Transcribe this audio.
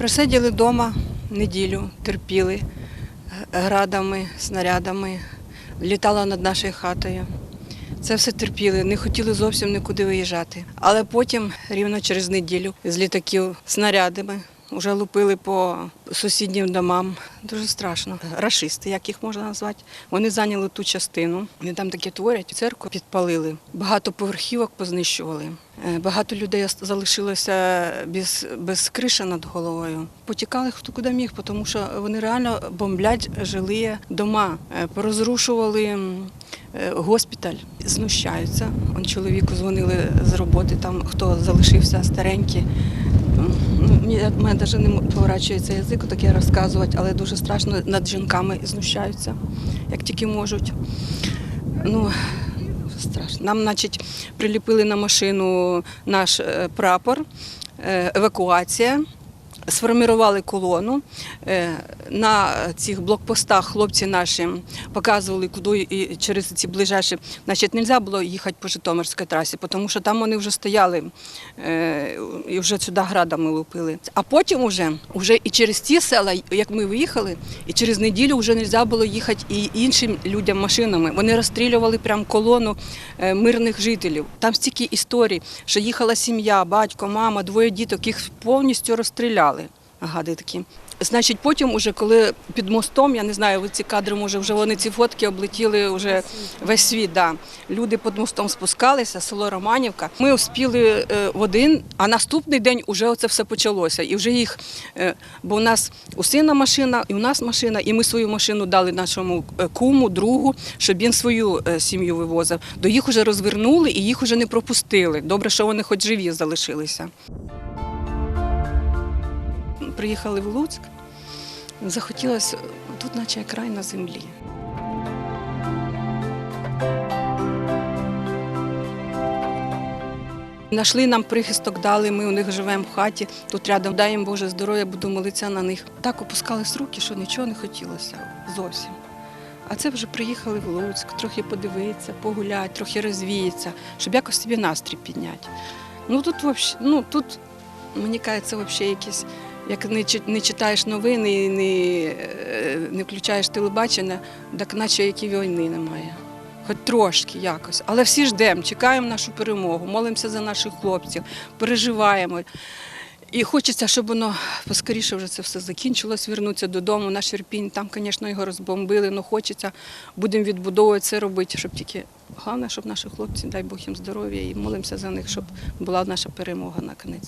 Просиділи вдома неділю, терпіли е, градами, снарядами, літала над нашою хатою. Це все терпіли, не хотіли зовсім нікуди виїжджати. Але потім, рівно через неділю, з літаків снарядами вже лупили по сусіднім домам. Дуже страшно. Рашисти, як їх можна назвати, вони зайняли ту частину. Вони там таке творять, церкву підпалили, багато поверхівок познищували. Е, Багато людей залишилося без, без криші над головою. Потікали хто куди міг, тому що вони реально бомблять жилі дома, Е, порозрушували е, госпіталь, знущаються. Он чоловіку дзвонили з роботи, там хто залишився старенький. В мене навіть не поворачується язик таке розказувати, але дуже страшно над жінками знущаються, як тільки можуть. Ну, страшно. Нам, значить, приліпили на машину наш е, прапор, е, евакуація. Сформували колону. Е, На цих блокпостах хлопці наші показували, куди і через ці ближайші. Значить, не можна було їхати по Житомирській трасі, тому що там вони вже стояли е, і вже сюди градами лупили. А потім вже, вже і через ті села, як ми виїхали, і через неділю вже не можна було їхати і іншим людям машинами. Вони розстрілювали прям колону е, мирних жителів. Там стільки історій, що їхала сім'я, батько, мама, двоє діток, їх повністю розстріляли. Гади такі. Значить, потім, уже коли під мостом, я не знаю, ці кадри, може, вже вони ці фотки облетіли вже весь світ. Да. Люди під мостом спускалися, село Романівка. Ми успіли е, в один, а наступний день вже оце все почалося. І вже їх, е, бо у нас у сина машина, і у нас машина, і ми свою машину дали нашому е, куму, другу, щоб він свою сім'ю вивозив. До їх вже розвернули і їх вже не пропустили. Добре, що вони хоч живі залишилися. Приїхали в Луцьк, захотілося тут, наче як рай на землі. Нашли нам прихисток, дали, ми у них живемо в хаті, тут рядом дай їм Боже здоров'я, буду молитися на них. Так опускались руки, що нічого не хотілося зовсім. А це вже приїхали в Луцьк, трохи подивитися, погуляти, трохи розвіятися, щоб якось собі настрій підняти. Ну тут ну тут мені кажеться, взагалі якісь, як не, читаєш новини і не, е, не включаєш телебачення, так наче які війни немає. Хоч трошки якось. Але всі ждемо, чекаємо нашу перемогу, молимося за наших хлопців, переживаємо. І хочеться, щоб воно поскоріше вже це все закінчилось, вернутися додому. Наш Ірпінь, там, звісно, його розбомбили, але хочеться, будемо відбудовувати це робити, щоб тільки головне, щоб наші хлопці, дай Бог їм здоров'я і молимося за них, щоб була наша перемога на кінець.